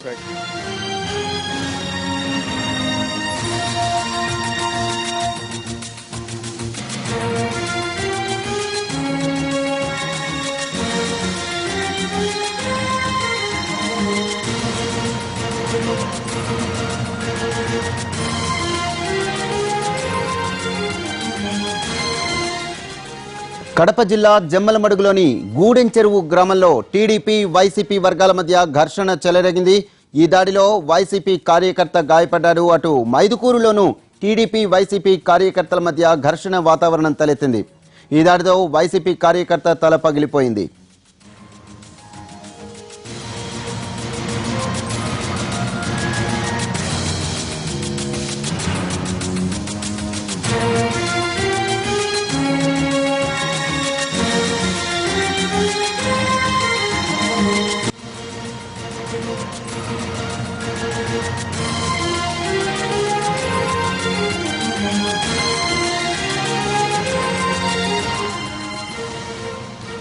Craig. thank you Kadapa జిల్లా జమ్మలమడుగులోని గూడెం చెరువు గ్రామంలో టీడీపీ వైసీపీ వర్గాల మధ్య ఘర్షణ చెలరేగింది. ఈ దాడిలో వైసీపీ కార్యకర్త గాయపడ్డారు. అటు మైదుకూరులోనూ టీడీపీ వైసీపీ కార్యకర్తల మధ్య ఘర్షణ వాతావరణం తలెత్తింది. ఈ దాడితో వైసీపీ కార్యకర్త తల పగిలిపోయింది.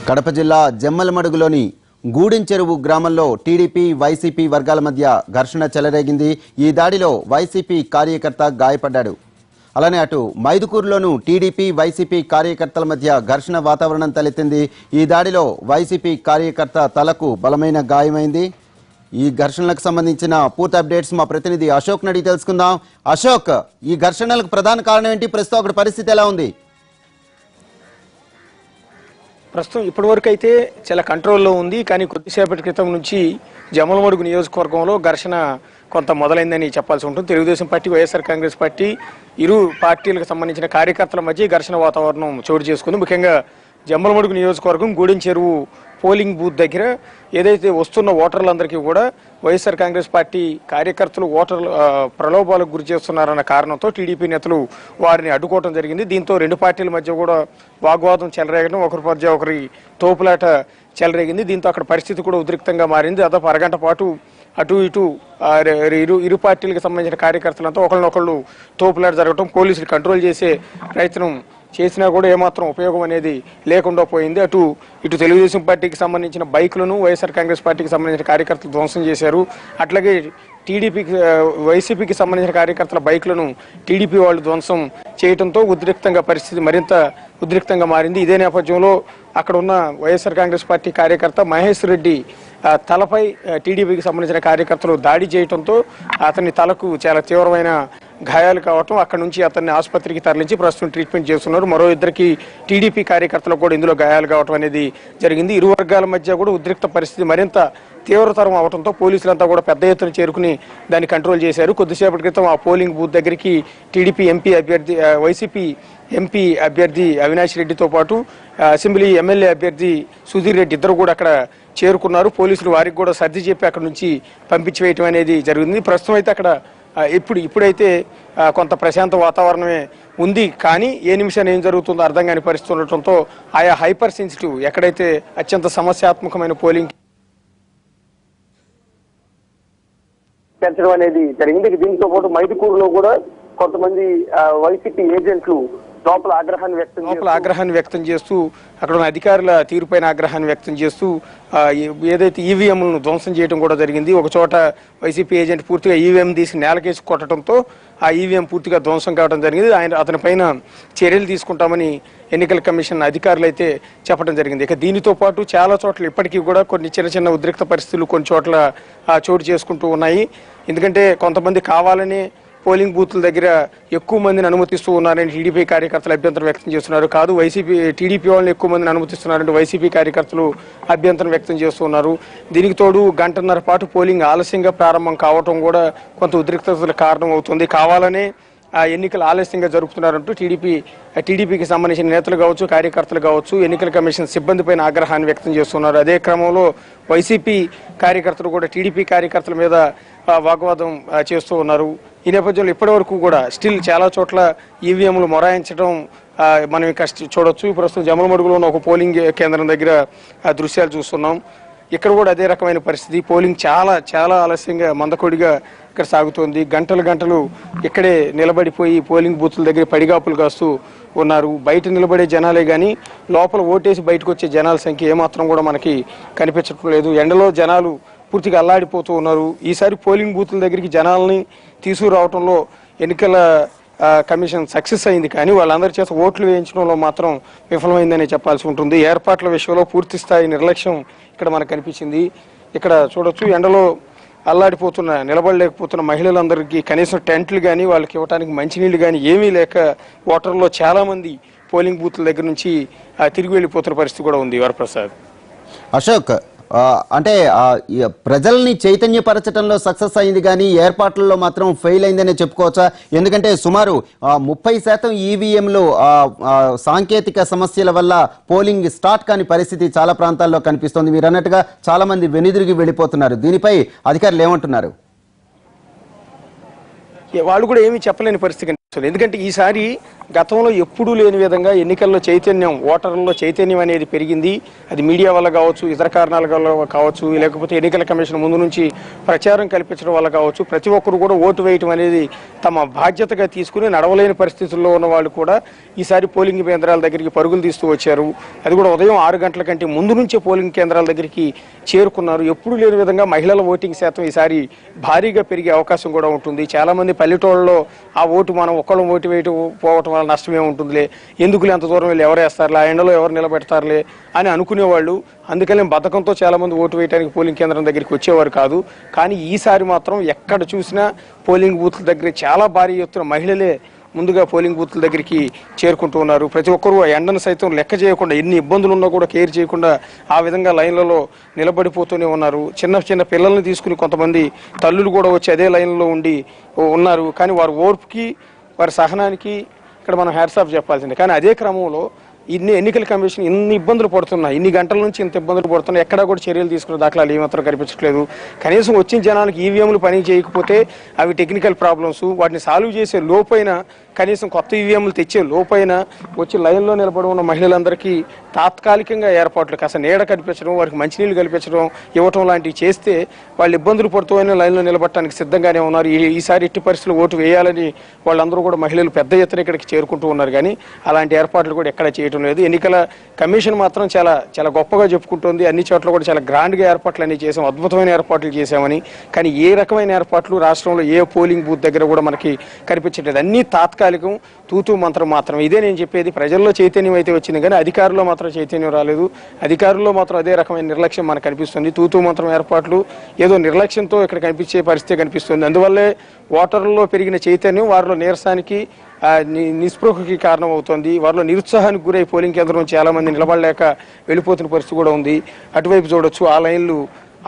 కడప జిల్లా జమ్మలమడుగులోని గూడెంచెరువు గ్రామంలో టీడీపీ వైసీపీ వర్గాల మధ్య ఘర్షణ చెలరేగింది. ఈ దాడిలో వైసీపీ కార్యకర్త గాయపడ్డాడు. అలానే అటు మైదుకూరులోనూ టీడీపీ వైసీపీ కార్యకర్తల మధ్య ఘర్షణ వాతావరణం తలెత్తింది. ఈ దాడిలో వైసీపీ కార్యకర్త తలకు బలమైన గాయమైంది. ఈ ఘర్షణలకు సంబంధించిన పూర్తి అప్డేట్స్ మా ప్రతినిధి అశోక్ నడి తెలుసుకుందాం. అశోక్ ఈ ఘర్షణలకు ప్రధాన కారణం ఏంటి? ప్రస్తుతం అక్కడ పరిస్థితి ఎలా ఉంది? ప్రస్తుతం ఇప్పటివరకు అయితే చాలా కంట్రోల్లో ఉంది. కానీ కొద్దిసేపటి క్రితం నుంచి జమలమడుగు నియోజకవర్గంలో ఘర్షణ కొంత మొదలైందని చెప్పాల్సి ఉంటుంది. Telugu Desam party YSR Congress party ఇరు పార్టీలకు సంబంధించిన కార్యకర్తల మధ్య ఘర్షణ వాతావరణం చోటు చేసుకుంది. ముఖ్యంగా జమ్మలమడుగు నియోజకవర్గం గూడెం చెరువు పోలింగ్ బూత్ దగ్గర ఏదైతే వస్తున్న ఓటర్లందరికీ కూడా వైఎస్ఆర్ కాంగ్రెస్ పార్టీ కార్యకర్తలు ఓటర్లు ప్రలోభాలకు గురి చేస్తున్నారన్న కారణంతో టీడీపీ నేతలు వారిని అడ్డుకోవడం జరిగింది. దీంతో రెండు పార్టీల మధ్య కూడా వాగ్వాదం చెలరేగడం ఒకరి మధ్య ఒకరి తోపులాట చెలరేగింది. దీంతో అక్కడ పరిస్థితి కూడా ఉద్రిక్తంగా మారింది. దాదాపు అరగంట పాటు అటు ఇటు ఇరు ఇరు పార్టీలకు సంబంధించిన కార్యకర్తలంతా ఒకళ్ళనొకళ్ళు తోపులాట జరగటం పోలీసులు కంట్రోల్ చేసే ప్రయత్నం చేసినా కూడా ఏమాత్రం ఉపయోగం అనేది లేకుండా పోయింది. అటు ఇటు తెలుగుదేశం పార్టీకి సంబంధించిన బైకులను వైఎస్ఆర్ కాంగ్రెస్ పార్టీకి సంబంధించిన కార్యకర్తలు ధ్వంసం చేశారు. అట్లాగే టీడీపీకి వైసీపీకి సంబంధించిన కార్యకర్తల బైకులను టీడీపీ వాళ్ళు ధ్వంసం చేయడంతో ఉద్రిక్తంగా పరిస్థితి మరింత ఉద్రిక్తంగా మారింది. ఇదే నేపథ్యంలో అక్కడ ఉన్న వైఎస్ఆర్ కాంగ్రెస్ పార్టీ కార్యకర్త మహేష్ రెడ్డి తలపై టీడీపీకి సంబంధించిన కార్యకర్తలు దాడి చేయడంతో అతని తలకు చాలా తీవ్రమైన గాయాలు కావటం అక్కడ నుంచి అతన్ని ఆసుపత్రికి తరలించి ప్రస్తుతం ట్రీట్మెంట్ చేస్తున్నారు. మరో ఇద్దరికి టీడీపీ కార్యకర్తలకు కూడా ఇందులో గాయాలు కావటం అనేది జరిగింది. ఇరు వర్గాల మధ్య కూడా ఉద్రిక్త పరిస్థితి మరింత తీవ్రతరం అవడంతో పోలీసులంతా కూడా పెద్ద ఎత్తున చేరుకుని దాన్ని కంట్రోల్ చేశారు. కొద్దిసేపటి క్రితం ఆ పోలింగ్ బూత్ దగ్గరికి టీడీపీ ఎంపీ అభ్యర్థి వైసీపీ ఎంపీ అభ్యర్థి అవినాష్ రెడ్డితో పాటు అసెంబ్లీ ఎమ్మెల్యే అభ్యర్థి సుధీర్ రెడ్డి ఇద్దరు కూడా అక్కడ చేరుకున్నారు. పోలీసులు వారికి కూడా సర్ది చెప్పి అక్కడ నుంచి పంపించి వేయటం అనేది జరిగింది. ప్రస్తుతం అయితే అక్కడ ఇప్పుడు ఇప్పుడైతే కొంత ప్రశాంత వాతావరణమే ఉంది కానీ ఏ నిమిషాన్ని ఏం జరుగుతుందో అర్థం కాని పరిస్థితి ఉండటంతో ఆయా హైపర్ సెన్సిటివ్ ఎక్కడైతే అత్యంత సమస్యాత్మకమైన పోలింగ్ పెంచడం అనేది జరిగింది. దీంతో పాటు మైదుకూరులో కూడా కొంతమంది వైసీపీ ఏజెంట్లు లోపల ఆగ్రహాన్ని వ్యక్తం లోపల చేస్తూ ఆగ్రహాన్ని వ్యక్తం చేస్తూ అక్కడ ఉన్న అధికారుల తీరుపైన ఆగ్రహాన్ని వ్యక్తం చేస్తూ ఏదైతే ఈవీఎంలను ధ్వంసం చేయడం కూడా జరిగింది ఒక చోట వైసీపీ ఏజెంట్ పూర్తిగా ఈవీఎం తీసి నేలకేసి కొట్టడంతో ఆ ఈవీఎం పూర్తిగా ధ్వంసం కావడం జరిగింది. ఆయన అతని పైన చర్యలు తీసుకుంటామని ఎన్నికల కమిషన్ అధికారులు అయితే చెప్పడం జరిగింది. ఇక దీనితో పాటు చాలా చోట్ల ఇప్పటికీ కూడా కొన్ని చిన్న చిన్న ఉద్రిక్త పరిస్థితులు కొన్ని చోట్ల చోటు చేసుకుంటూ ఉన్నాయి. ఎందుకంటే కొంతమంది కావాలని పోలింగ్ బూత్ల దగ్గర ఎక్కువ మందిని అనుమతిస్తూ ఉన్నారని టీడీపీ కార్యకర్తలు అభ్యంతరం వ్యక్తం చేస్తున్నారు. కాదు వైసీపీ టీడీపీ వాళ్ళని ఎక్కువ మందిని అనుమతిస్తున్నారంటే వైసీపీ కార్యకర్తలు అభ్యంతరం వ్యక్తం చేస్తున్నారు దీనికి తోడు గంటన్నర పాటు పోలింగ్ ఆలస్యంగా ప్రారంభం కావటం కూడా కొంత ఉద్రిక్తతలకు కారణం అవుతుంది కావాలనే ఆ ఎన్నికలు ఆలస్యంగా జరుపుతున్నారంటూ టీడీపీ టీడీపీకి సంబంధించిన నేతలు కావచ్చు కార్యకర్తలు కావచ్చు ఎన్నికల కమిషన్ సిబ్బంది పైన ఆగ్రహాన్ని వ్యక్తం చేస్తున్నారు. అదే క్రమంలో వైసీపీ కార్యకర్తలు కూడా టీడీపీ కార్యకర్తల మీద వాగ్వాదం చేస్తూ ఉన్నారు. ఈ నేపథ్యంలో ఇప్పటివరకు కూడా స్టిల్ చాలా చోట్ల ఈవీఎంలు మొరాయించడం మనం ఇక్కడ చూడొచ్చు. ప్రస్తుతం జమలమడుగులో ఉన్న ఒక పోలింగ్ కేంద్రం దగ్గర ఆ దృశ్యాలు చూస్తున్నాం. ఇక్కడ కూడా అదే రకమైన పరిస్థితి. పోలింగ్ చాలా చాలా ఆలస్యంగా మందకొడిగా ఇక్కడ సాగుతోంది. గంటలు గంటలు ఇక్కడే నిలబడిపోయి పోలింగ్ బూత్ల దగ్గర పడిగాపులు కాస్తూ ఉన్నారు. బయట నిలబడే జనాలే కానీ లోపల ఓటేసి బయటకు వచ్చే జనాల సంఖ్య ఏమాత్రం కూడా మనకి కనిపించడం లేదు ఎండలో జనాలు పూర్తిగా అల్లాడిపోతూ ఉన్నారు. ఈసారి పోలింగ్ బూత్ల దగ్గరికి జనాల్ని తీసుకురావడంలో ఎన్నికల కమిషన్ సక్సెస్ అయింది. కానీ వాళ్ళందరి చేత ఓట్లు వేయించడంలో మాత్రం విఫలమైందని చెప్పాల్సి ఉంటుంది. ఏర్పాట్ల విషయంలో పూర్తి స్థాయి నిర్లక్ష్యం ఇక్కడ మనకు కనిపించింది. ఇక్కడ చూడొచ్చు ఎండలో అల్లాడిపోతున్న నిలబడలేకపోతున్న మహిళలందరికీ కనీసం టెంట్లు కానీ వాళ్ళకి ఇవ్వడానికి మంచినీళ్ళు కానీ ఏమీ లేక ఓటర్లో చాలామంది పోలింగ్ బూత్ల దగ్గర నుంచి తిరిగి వెళ్ళిపోతున్న పరిస్థితి కూడా ఉంది. వరప్రసాద్. అశోక్ అంటే ప్రజల్ని చైతన్యపరచడంలో సక్సెస్ అయింది కానీ ఏర్పాట్లలో మాత్రం ఫెయిల్ అయిందనే చెప్పుకోవచ్చా? ఎందుకంటే సుమారు ముప్పై శాతం ఈవీఎంలు సాంకేతిక సమస్యల వల్ల పోలింగ్ స్టార్ట్ కాని పరిస్థితి చాలా ప్రాంతాల్లో కనిపిస్తోంది. మీరు అన్నట్టుగా చాలా మంది వెనుదిరిగి వెళ్ళిపోతున్నారు. దీనిపై అధికారులు ఏమంటున్నారు? వాళ్ళు కూడా ఏమీ చెప్పలేని పరిస్థితి ఎందుకంటే ఈసారి గతంలో ఎప్పుడూ లేని విధంగా ఎన్నికల్లో చైతన్యం ఓటర్లలో చైతన్యం అనేది పెరిగింది. అది మీడియా వల్ల కావచ్చు ఇతర కారణాల వల్ల కావచ్చు లేకపోతే ఎన్నికల కమిషన్ ముందు నుంచి ప్రచారం కల్పించడం వల్ల కావచ్చు ప్రతి ఒక్కరు కూడా ఓటు వేయటం అనేది తమ బాధ్యతగా తీసుకుని నడవలేని పరిస్థితుల్లో ఉన్న వాళ్ళు కూడా ఈసారి పోలింగ్ కేంద్రాల దగ్గరికి పరుగులు తీస్తూ వచ్చారు. అది కూడా ఉదయం ఆరు గంటల కంటే ముందు నుంచే పోలింగ్ కేంద్రాల దగ్గరికి చేరుకున్నారు. ఎప్పుడు లేని విధంగా మహిళల ఓటింగ్ శాతం ఈసారి భారీగా పెరిగే అవకాశం కూడా ఉంటుంది. చాలామంది పల్లెటూళ్ళలో ఆ ఓటు మనం ఒక్కళ్ళం ఓటు వేయటం పోవటం వల్ల నష్టమే ఉంటుందిలే? ఎందుకులే అంత దూరం వెళ్ళి ఎవరు వేస్తారులే? ఆ ఎండలో ఎవరు నిలబెడతారులే? అని అనుకునేవాళ్ళు అందుకనే బతకంతో చాలా మంది ఓటు వేయడానికి పోలింగ్ కేంద్రం దగ్గరికి వచ్చేవారు కాదు. కానీ ఈసారి మాత్రం ఎక్కడ చూసినా పోలింగ్ బూత్ల దగ్గర చాలా భారీ ఎత్తున మహిళలే ముందుగా పోలింగ్ బూత్ల దగ్గరికి చేరుకుంటూ ఉన్నారు. ప్రతి ఒక్కరూ ఆ ఎండను సైతం లెక్క చేయకుండా ఎన్ని ఇబ్బందులు ఉన్నా కూడా కేర్ చేయకుండా ఆ విధంగా లైన్లలో నిలబడిపోతూనే ఉన్నారు. చిన్న చిన్న పిల్లల్ని తీసుకుని కొంతమంది తల్లులు కూడా వచ్చి అదే లైన్లో ఉండి ఉన్నారు. కానీ వారి ఓర్పుకి వారి సహనానికి ఇక్కడ మనం హ్యాట్స్ ఆఫ్ చెప్పాల్సిందే. కానీ అదే క్రమంలో ఇన్ని ఎన్నికల కమిషన్ ఇన్ని ఇబ్బందులు పడుతున్నాయి. ఇన్ని గంటల నుంచి ఇంత ఇబ్బందులు పడుతున్నాయి. ఎక్కడా కూడా చర్యలు తీసుకున్న దాఖలాలు ఏమాత్రం కనిపించట్లేదు. కనీసం వచ్చిన జనానికి ఈవీఎంలు పని చేయకపోతే అవి టెక్నికల్ ప్రాబ్లమ్స్ వాటిని సాల్వ్ చేసే లోపైన కనీసం కొత్త ఈవీఎంలు తెచ్చే లోపైన వచ్చి లైన్లో నిలబడి ఉన్న మహిళలందరికీ తాత్కాలికంగా ఏర్పాట్లు కాస్త నీడ కల్పించడం వారికి మంచినీళ్ళు కల్పించడం ఇవ్వటం లాంటివి చేస్తే వాళ్ళు ఇబ్బందులు పడుతూ అయినా లైన్లో నిలబడటానికి సిద్ధంగానే ఉన్నారు. ఈ- ఈసారి ఎట్టి పరిస్థితులు ఓటు వేయాలని వాళ్ళందరూ కూడా మహిళలు పెద్ద ఎత్తున ఇక్కడికి చేరుకుంటూ ఉన్నారు. కానీ అలాంటి ఏర్పాట్లు కూడా ఎక్కడ చేయటం లేదు. ఎన్నికల కమిషన్ మాత్రం చాలా చాలా గొప్పగా చెప్పుకుంటుంది. అన్ని చోట్ల కూడా చాలా గ్రాండ్గా ఏర్పాట్లు అన్ని చేసాం. అద్భుతమైన ఏర్పాట్లు చేశామని కానీ ఏ రకమైన ఏర్పాట్లు రాష్ట్రంలో ఏ పోలింగ్ బూత్ దగ్గర కూడా మనకి కనిపించట్లేదు. అన్ని తాత్కాలికం తూతూ మంత్రం మాత్రం ఇదే నేను చెప్పేది. ప్రజల్లో చైతన్యం అయితే వచ్చింది కానీ అధికారుల్లో మాత్రం చైతన్యం రాలేదు. అధికారుల్లో మాత్రం అదే రకమైన నిర్లక్ష్యం మనకు కనిపిస్తుంది తూతూ మంత్రం ఏర్పాట్లు ఏదో నిర్లక్ష్యంతో ఇక్కడ కనిపించే పరిస్థితి కనిపిస్తుంది. అందువల్లే ఓటర్లలో పెరిగిన చైతన్యం వారిలో నీరసానికి నిస్పృహకి కారణమవుతోంది. వారిలో నిరుత్సాహానికి గురై పోలింగ్ కేంద్రం చాలా మంది నిలబడలేక వెళ్ళిపోతున్న పరిస్థితి కూడా ఉంది. అటువైపు చూడొచ్చు ఆ లైన్లు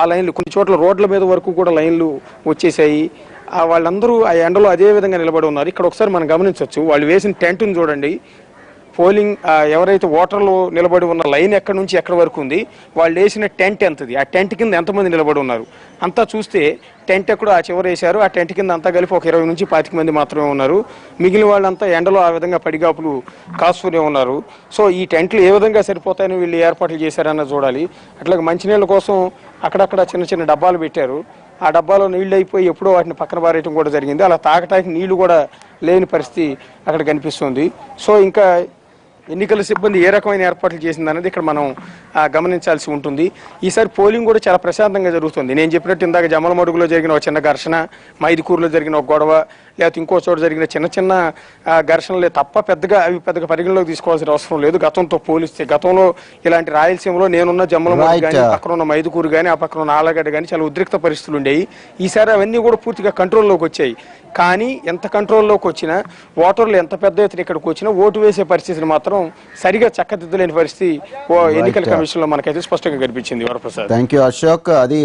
ఆ లైన్లు కొన్ని చోట్ల రోడ్ల మీద వరకు కూడా లైన్లు వచ్చేసాయి వాళ్ళందరూ ఆ ఎండలో అదే విధంగా నిలబడి ఉన్నారు. ఇక్కడ ఒకసారి మనం గమనించవచ్చు వాళ్ళు వేసిన టెంట్ను చూడండి. పోలింగ్ ఎవరైతే ఓటర్లు నిలబడి ఉన్న లైన్ ఎక్కడి నుంచి ఎక్కడి వరకు ఉంది వాళ్ళు వేసిన టెంట్ ఎంతది? ఆ టెంట్ కింద ఎంతమంది నిలబడి ఉన్నారు? అంతా చూస్తే టెంట్ ఎక్కడో ఆ చివర వేశారు. ఆ టెంట్ కింద అంతా కలిపి ఒక ఇరవై నుంచి పాతిక మంది మాత్రమే ఉన్నారు. మిగిలిన వాళ్ళంతా ఎండలో ఆ విధంగా పడిగాపులు కాస్తూనే ఉన్నారు. సో ఈ టెంట్లు ఏ విధంగా సరిపోతాయని వీళ్ళు ఏర్పాట్లు చేశారన్న చూడాలి. అట్లాగే మంచినీళ్ళ కోసం అక్కడక్కడ చిన్న చిన్న డబ్బాలు పెట్టారు. ఆ డబ్బాలో నీళ్ళు అయిపోయి ఎప్పుడో వాటిని పక్కన పారేయటం కూడా జరిగింది. అలా తాగటానికి నీళ్ళు కూడా లేని పరిస్థితి అక్కడ కనిపిస్తుంది. సో ఇంకా ఎన్నికల సిబ్బంది ఏ రకమైన ఏర్పాట్లు చేసిందనేది ఇక్కడ మనం గమనించాల్సి ఉంటుంది. ఈసారి పోలింగ్ కూడా చాలా ప్రశాంతంగా జరుగుతుంది. నేను చెప్పినట్టు ఇందాక జమలమడుగులో జరిగిన ఒక చిన్న ఘర్షణ మైదుకూరులో జరిగిన ఒక గొడవ లేకపోతే ఇంకో చోట జరిగిన చిన్న చిన్న ఘర్షణలే తప్ప పెద్దగా అవి పెద్దగా పరిగణలోకి తీసుకోవాల్సిన అవసరం లేదు. గతంతో పోలిస్తే గతంలో ఇలాంటి రాయలసీమలో నేనున్న జమ్మలమడుగు Right. కానీ పక్కన ఉన్న మైదుకూరు కానీ ఆ పక్కన ఉన్న ఆలగడ్డ కానీ చాలా ఉద్రిక్త పరిస్థితులు ఉండేవి. ఈసారి అవన్నీ కూడా పూర్తిగా కంట్రోల్లోకి వచ్చాయి. కానీ ఎంత కంట్రోల్లోకి వచ్చినా ఓటర్లు ఎంత పెద్ద ఎత్తున ఇక్కడికి వచ్చినా ఓటు వేసే పరిస్థితిని మాత్రం సరిగా చక్కదిద్దలేని పరిస్థితి ఓ ఎన్నికల. కమిషన్లో మనకైతే స్పష్టంగా కనిపించింది. వరప్రసాద్. Thank you Ashok. అది